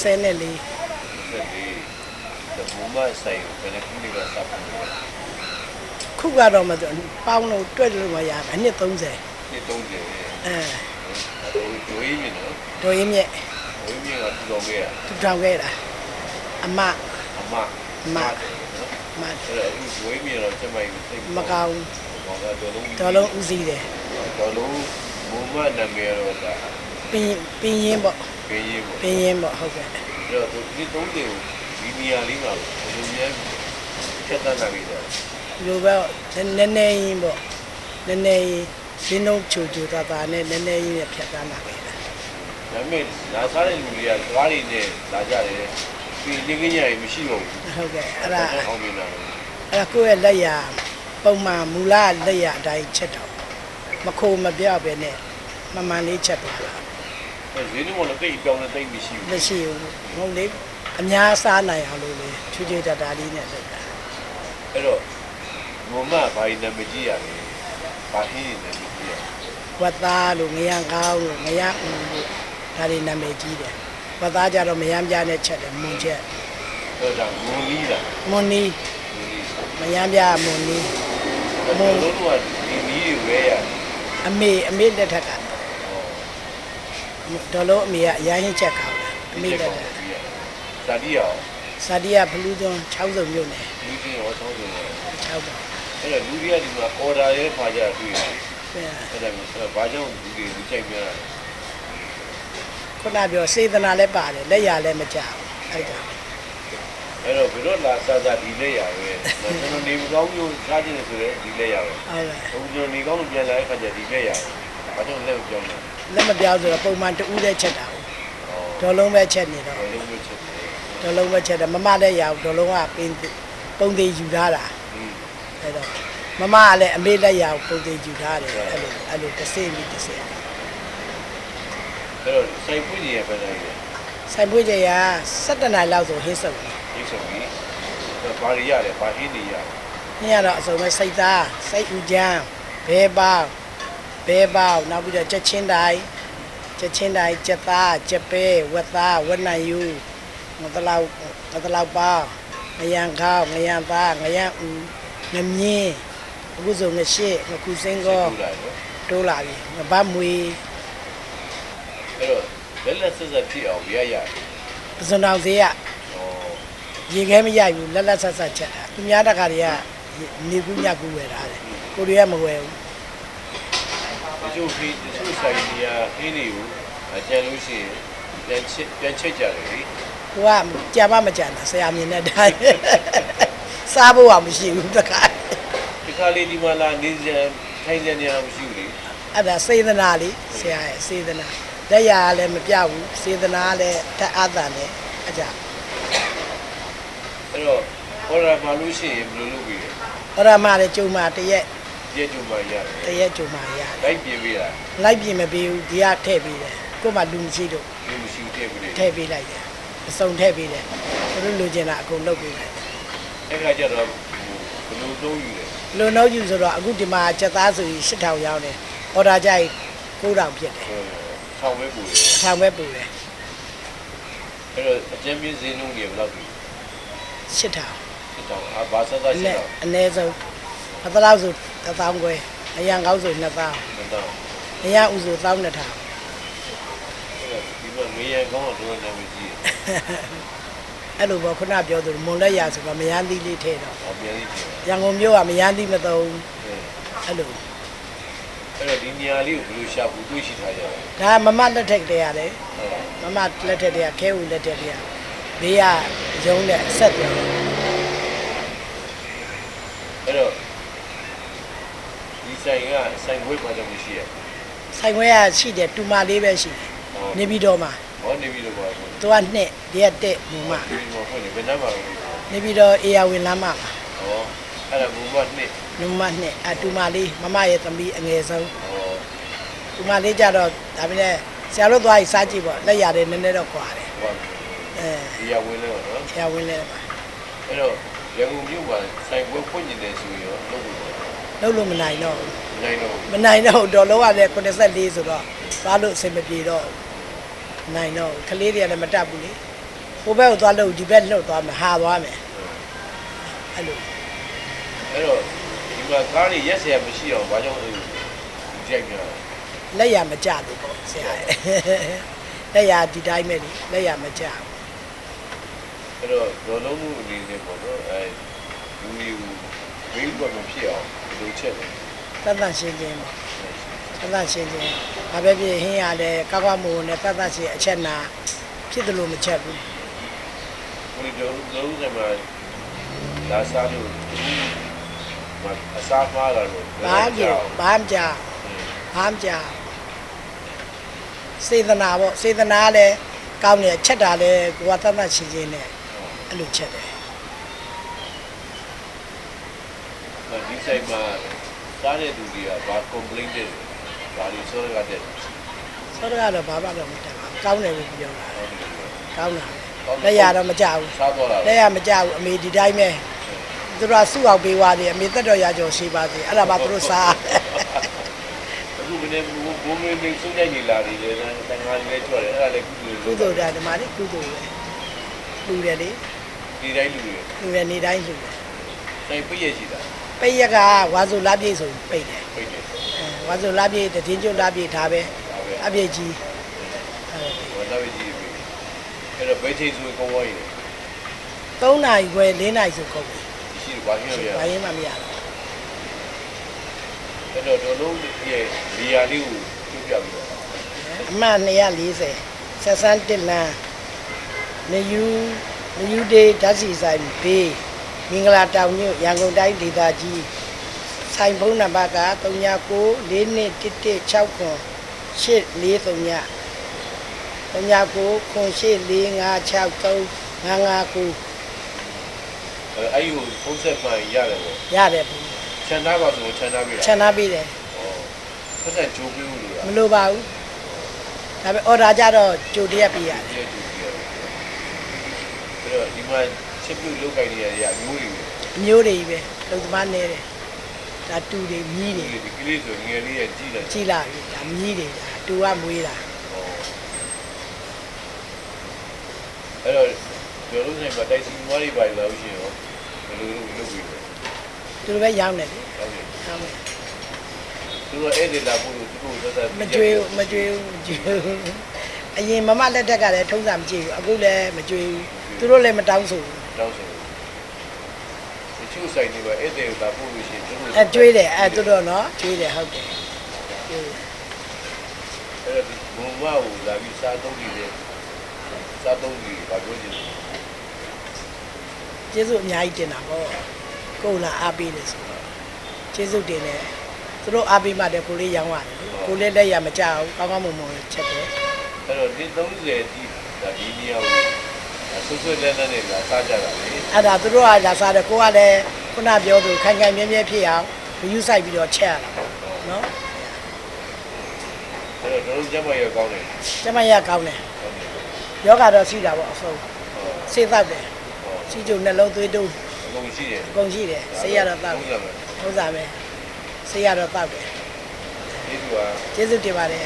ရှိတယ်94နဲ့4ဆက်လေးဒီဘုံမဆိုင်ဘယ်နှခုလေးကစပ်ဖို့လဲခုကတော့မပြောပေါင်းလို့တွက်လို့မရဘူးအနှစ်30နှစ်30အဲဟိုဒိုးကြီးမြင်နော်ဒိုရင်းမြက်ဒိုးကြီးမြင်ကထူတော်ခဲ့ရထူထောင်ခဲ့တာအမအမအမနော်မအဲ့တော့အခုဒိုးကြီးမြင်တော့ကျမကြီးသိမကောင်းဘောကတော်လုံးတော်လုံးဦးစီးတယ်တော်လုံးဘုံမနာမည်တော့ဒါပင်းပင်းရင်ပေါ့ ပင်းရေးပေါ့ပင်းရင်ပေါ့ဟုတ်ကဲ့အဲ့တော့ဒီ30ကိုဒီနေရာလေးမှာဘယ်လိုများဖြတ်တန်းလာပြီလဲဒီလိုပဲနည်းနည်းရင်ပေါ့နည်းနည်းရင်ရင်းနှုတ်ချူချူတာတာနဲ့နည်းနည်းရင်နဲ့ဖြတ်တန်းလာခဲ့တာဒါပေမဲ့လာစားတဲ့လူတွေကကားတွေနဲ့လာကြတယ်ပြီးလင်းကင်းရည်မရှိတော့ဘူးဟုတ်ကဲ့အဲ့ဒါဒါအောင်မြင်တာအဲ့ဒါကိုယ့်ရဲ့လက်ရပုံမှန်မူလလက်ရအတိုင်းချက်တော့မခိုးမပြောက်ပဲနဲ့မမှန်လေးချက်သွားတာအဲ ဈေးနှုန်းကလည်းတိတ်ပြောင်းနေတိတ်မရှိဘူးလက်ရှိဘူးမဟုတ်လေအများစားနိုင်အောင်လို့လေချူချူတတာလေးနဲ့လုပ်တာအဲ့တော့မမဘာရင်နာမည်ကြီးရလဲဘာဟင်းနေနာမည်ကြီးရဝတ်သားလို့ငရံကောင်းလို့ငရံဦးလို့ဒါတွေနာမည်ကြီးတယ်ဝတ်သားကြတော့မယမ်းပြားနဲ့ချက်တယ်မွန်ချက်အဲ့ဒါမွန်နီးလားမွန်နီးမွန်နီးမယမ်းပြားမွန်နီးအဲ့တော့တို့ကဒီနီးတွေဝဲရအမေအမေလက်ထက်က ဒေါ်လို့အမေကအရန်ဟင်းချက်ကောင်းတယ်အမေလက်ထက်ဇာတိရောစာတီးကဘလူးသွန်း6စုံမြို့နယ်လူချင်းရောဆောင်းစုံရော6ပါအဲ့တော့လူတွေကဒီမှာအော်ဒါရဲခါကြတွေ့တယ်ပြန်အဲ့ဒါမျိုးဘာကြောင့်လူတွေလူကြိုက်များလဲခုနပြောစေတနာလည်းပါတယ်လက်ရလည်းမကြောက်အဲ့ဒါအဲ့တော့ဘယ်တော့လာစားစားဒီလက်ရပဲကျွန်တော်နေမကောင်းမျိုးစားခြင်းဆိုရဲဒီလက်ရပဲဟုတ်ကဲ့ဟိုကျွန်တော်နေကောင်းလို့ပြန်လာတဲ့ခါကျဒီလက်ရ ဘာကြောင့်လက်ပြောင်းလဲလက်မပြောက်ဆိုတော့ပုံမှန်တူးတဲ့ချက်တာဟုတ်ဒေါ်လုံးပဲချက်နေတော့ဘာလို့မျိုးချက်လဲဒေါ်လုံးပဲချက်တယ်မမလည်းရအောင်ဒေါ်လုံးကပင်းပုံသေးယူထားတာอืมအဲ့တော့မမကလည်းအမေလက်ရအောင်ပုံသေးယူထားတယ်အဲ့လိုအဲ့လိုတစ်စိမ့်ပြီးတစ်စိမ့်အဲ့တော့စိုက်ဖွင့်ရပဲလဲဆိုင်ပွေးကြရ17နိုင်လောက်ဆိုဟင်းစုံတယ်ဒီဆိုပြီးဘာရရတယ်ဘာဟင်းနေရ။ညကတော့အစုံပဲစိတ်သားစိတ်ဥကြမ်းဘဲပေါင်း ဘဲပေါင်းနောက်ပြီးတော့ချက်ချင်းတိုင်းချက်ချင်းတိုင်းချက်သားချက်ပဲဝက်သားဝက်နိုင်ယူငတလောက်ငတလောက်ပေါင်းငရံခေါငရံသားငရံဥငမြင်းအခုဆိုငရှိငခုစင်းကောထူလာနော်တိုးလာပြီငပတ်မွေအဲ့တော့လက်လက်ဆက်ဆက်ဖြစ်အောင်ရရပစွန်တော်သေးရဩရေခဲမရိုက်ဘူးလက်လက်ဆက်ဆက်ချက်တာသူများတခါတွေကနေကူးညက်ကူးဝယ်တာတယ်ကိုတွေကမဝယ်ဘူးတ ချို့ခေတချို့ဆိုင်နေရဟင်းတွေကိုအကျန်လို့ရှိရင်ပြန်ချက်ပြန်ချက်ကြတယ်လေကိုကကြာမမကြာတာဆရာမြင်တဲ့တိုင်းစားဖို့ကမရှိဘူးတခါဒီခါလေးဒီမှာလာနေစံထိုင်စံနေရမရှိဘူးလေအဲ့ဒါစေတနာလေးဆရာရဲ့စေတနာလက်ရကလည်းမပြဘူးစေတနာကလည်းတတ်အပ်တယ်လည်းအကြအဲ့တော့ဟောရမှာလို့ရှိရင်ဘယ်လိုလုပ်ပြီးလဲဟောရမလည်းကြုံမှာတရက် ကြည့်ကြမှရတယ်တရက်ကြုံမှာရတယ်လိုက်ပြင်ပေးတာလိုက်ပြင်မပေးဘူးဒီကထည့်ပေးတယ်ကို့မှာလူမရှိလို့ဒီမရှိဘူးတည့်ပြီလေထည့်ပေးလိုက်တယ်အစုံထည့်ပေးတယ်သူတို့လူကျင်တာအကုန်လုပ်ပေးလိုက်တယ်အဲ့ခါကျတော့ဘယ်လိုသုံးယူလဲလူနှုတ်ယူဆိုတော့အခုဒီမှာချက်သားဆိုရင်8000ရောင်းတယ်အော်ဒါကြိုက်9000ဖြစ်တယ်ဆောင်းဝဲပူတယ်အထောင်ပဲပူတယ်အဲ့တော့အကျဉ်းပြင်းစင်းလုံးတွေဘယ်လောက်ပြီ8000ဒီတော့အဘာသာသာအရှိနည်းတော့အနည်းဆုံးအသလောက်ဆို 1000ခွဲအရန်ကောင်းဆို2000မတော့အရန်ဥဆို1200ဒီမှာငရေကောင်းတော့နာမည်ကြီး အဲ့လိုပေါ့ခုနပြောသူမွန်လက်ရဆိုတော့မယန်းသီးလေးထည့်တော့အပြန်ကြီးကြီးရန်ကုန်မြို့ကမယန်းသီးမသုံးအဲ့လိုအဲ့တော့ဒီနေရာလေးကိုဘယ်လိုရှာဖို့တွေးရှိထားကြလဲဒါမမလက်ထက်တည်းရတယ်မမလက်ထက်တည်းကခဲဦးလက်ထက်တည်းကဘေးကရုံးနဲ့ဆက်ပြောအဲ့တော့ဒီ ဆိုင်ကဆိုင်ခွေးပါတော့မရှိရဆိုင်ခွဲကရှိတယ်တူမလေးပဲရှိတယ်နေပြီးတော့မှဟောနေပြီတော့ပါဘူးသူကနှစ်ဒီကတက်မမဒီမှာဖွင့်နေဘယ်နှမှာလဲနေပြီးတော့အေယာဝင်လမ်းမှာပါဟောအဲ့ဒါဘူမနှစ်နမနှစ်အတူမလေးမမရဲ့သမီးအငယ်ဆုံးဟောတူမလေးကြတော့ဒါပေမဲ့ဆရာတို့သွားပြီးစားကြည့်ပေါ့လက်ရတယ်နည်းနည်းတော့ခွာတယ်ဟောအဲဒီရဝင်လဲတော့ဆရာဝင်လဲပါအဲ့တော့ရန်ကုန်မြို့မှာဆိုင်ခွေးဖွင့်နေတယ်ဆိုရင်တော့လုပ်လို့ လုံးလို့မနိုင်တော့ဘူး နိုင်တော့ မနိုင်တော့ဒေါ်လုံးကလည်း84ဆိုတော့သွားလို့အဆင်မပြေတော့ဘူး နိုင်တော့ဘူးကလေးတွေကလည်းမတက်ဘူးလေဟိုဘက်ကိုသွားလို့ဒီဘက်လှုပ်သွားမယ်ဟာသွားမယ်အဲ့လို အဲ့တော့ဒီမှာကားလေးရက်เสียမရှိအောင်ဘာကြောင့်အဲ့လိုကြိုက်ကြလဲ လက်ရမကြဘူးပေါ့ဆရာရဲ့လက်ရဒီတိုင်းပဲလေလက်ရမကြဘူး အဲ့တော့ဒေါ်လုံးမှုအနေနဲ့ပေါ့နော်အဲလူကြီး ဝိဘတ်မဖြစ်အောင်လိုချက်တယ်တတ်တတ်ရှင်းချင်းပေါ့တတ်တတ်ရှင်းချင်းဘာပဲဖြစ်ဟင်းရလဲကောက်ကောက်မို့နဲ့တတ်တတ်ရှင်းအချက်နာဖြစ်တယ်လို့မချက်ဘူးကိုယ်တို့လုံးစမှာလာစားလို့မအစားမှားလာလို့ဘာမှမဘာမှမကြဘာမှမကြစေတနာပေါ့စေတနာလည်းကောင်းတယ်ချက်တာလည်းကိုကတတ်တတ်ရှင်းချင်းနဲ့အဲ့လိုချက်တယ် ဒီဆိုင်မှာစားတဲ့သူတွေကဘာ complaint တယ်ဘာလို့ဆိုရတဲ့ဆောတော့ကတော့ဘာမှတော့မတက်ပါဘူးကောင်းတယ်လို့ပြောတာဟုတ်တယ်ကောင်းတာလက်ရတော့မကြဘူးစားတော့လာလက်ရမကြဘူးအမေဒီတိုင်းပဲသူတို့ကစုအောင်ပေးသွားတယ်အမေတက်တော်ရကြော်ရှိပါသေးအဲ့ဒါမှသူတို့စားအခုမနေ့ဘုံမင်းမင်းစုံနေလာတယ်လေတန်ငါလေးကြော်တယ်အဲ့ဒါလည်းကုသိုလ်ကုသိုလ်တာဒီမှာလေကုသိုလ်ပဲလူတယ်လေဒီတိုင်းလူတွေလူတယ်နေတိုင်းလူတယ်တိုင်ပြည့်ရရှိတာ ပိတ်ရက်ကဝါဆိုလာပြည့်ဆိုပိတ်တယ်ပြည့်တယ်အဲဝါဆိုလာပြည့်တည်င်းကျွတ်လာပြည့်ဒါပဲဒါပဲအပြည့်ကြီးအဲဘာသာရေးကြီးပြီအဲ့တော့ဘယ်ချိန်ဆိုကောင်းဝိုင်းလဲ3နာရီခွဲ4နာရီဆိုကုန်ပြီရှိဘာကြီးရဘာရင်မှမရတော့အဲ့တော့တို့လုံးရဲ့ဒီယာလေးကိုပြပြပြီးတော့အမှန်240ဆက်ဆန်းတစ်လန်းနေယူနေယူဒေးဓာတ်စီဆိုင်ဘေး မင်္ဂလာတောင်မြို့ရန်ကုန်တိုင်းဒေသကြီးဆိုင်ဖုန်းနံပါတ်က39 421169 843 39 984563အဲ့အဲ့ကိုဖုန်းဆက်မှရတယ်ပေါ့ရတယ်ဘူးခြံသားပါဆိုခြံသားပြီလားခြံထားပေးတယ်ဖက်ဆက်ဂျိုးပြလို့လားမလိုပါဘူးဒါပေမဲ့အော်ဒါကြတော့ကြိုတရက်ပေးရတယ် ဒီဂျိုးပြအဲ့တော့ဒီမှာ ချစ်ပြုတ်လောက်ကင်နေရတဲ့အမျိုးတွေအမျိုးတွေကြီးပဲလုံသမားနေတယ်ဒါတူတွေမြီးတွေဒီကလေးဆိုငယ်လေးရဲ့ကြည့်တယ်ကြည်လာပြီဒါမြီးတွေဒါတူကမွေးတာအဲ့တော့ကျွန်တော်တို့နေမှာတိုက်စီမွားတွေပါလို့ရှိရင်ရောဘယ်လိုလုပ်လုပ်ပြီးလဲသူတို့ပဲရောင်းတယ်လေဟုတ်ကဲ့ရောင်းတယ်သူတို့အဲ့ဒီလာဖို့လို့သူတို့သက်သက်မကြွေးဘူးမကြွေးဘူးမကြွေးဘူးအရင်မမလက်ထက်ကလည်းထုံးစံမကြည့်ဘူးအခုလည်းမကြွေးဘူးသူတို့လည်းမတောင်းဆိုဘူး တောင်းဆိုတချို့ဆိုင်တွေမှာအဲ့ဒီလာဖို့လို့ရှိရင်သူတို့အဲကြွေးတယ်အဲသူတို့နော်ကြွေးတယ်ဟုတ်တယ်ကြွေးတယ်အဲ့တော့ဒီဘုံမကိုလာပြီးစားသုံးနေတယ်စားသုံးနေဘာပြောချင်လဲကျေးဇူးအများကြီးတင်တာပေါ့ကိုယ်လာအားပေးတယ်ဆိုတော့ကျေးဇူးတင်တယ်သူတို့အားပေးမှလည်းကိုလေးရောင်းရတယ်လေကိုလေးလက်ရမကြဘူးကောင်းကောင်းမွန်မွန်ချက်တယ်အဲ့တော့ဒီ30ဒီဒါဒီနေရာကို ဆွဆွလဲလဲနဲ့လာစားကြတာလေအဲ့ဒါသူတို့ကလာစားတယ်ကိုကလည်းခုနပြောသူခိုင်ခိုင်မြဲမြဲဖြစ်အောင်ယူဆိုင်ပြီးတော့ချက်ရတာပေါ့နော်အဲ့တော့တို့ကျမရကောင်းတယ်ကျမရကောင်းတယ်ဟုတ်တယ်ယောဂတော့ရှိတာပေါ့အဆုံးဟောစေးသောက်တယ်ဟောစီကျုံနှလုံးသွေးတုံးအကုန်ရှိတယ်အကုန်ရှိတယ်ဆေးရတော့တောက်တယ်ဟုတ်ကဲ့ဟုတ်စားပဲဆေးရတော့တောက်တယ်ဒီကွာကျေးဇူးတင်ပါတယ်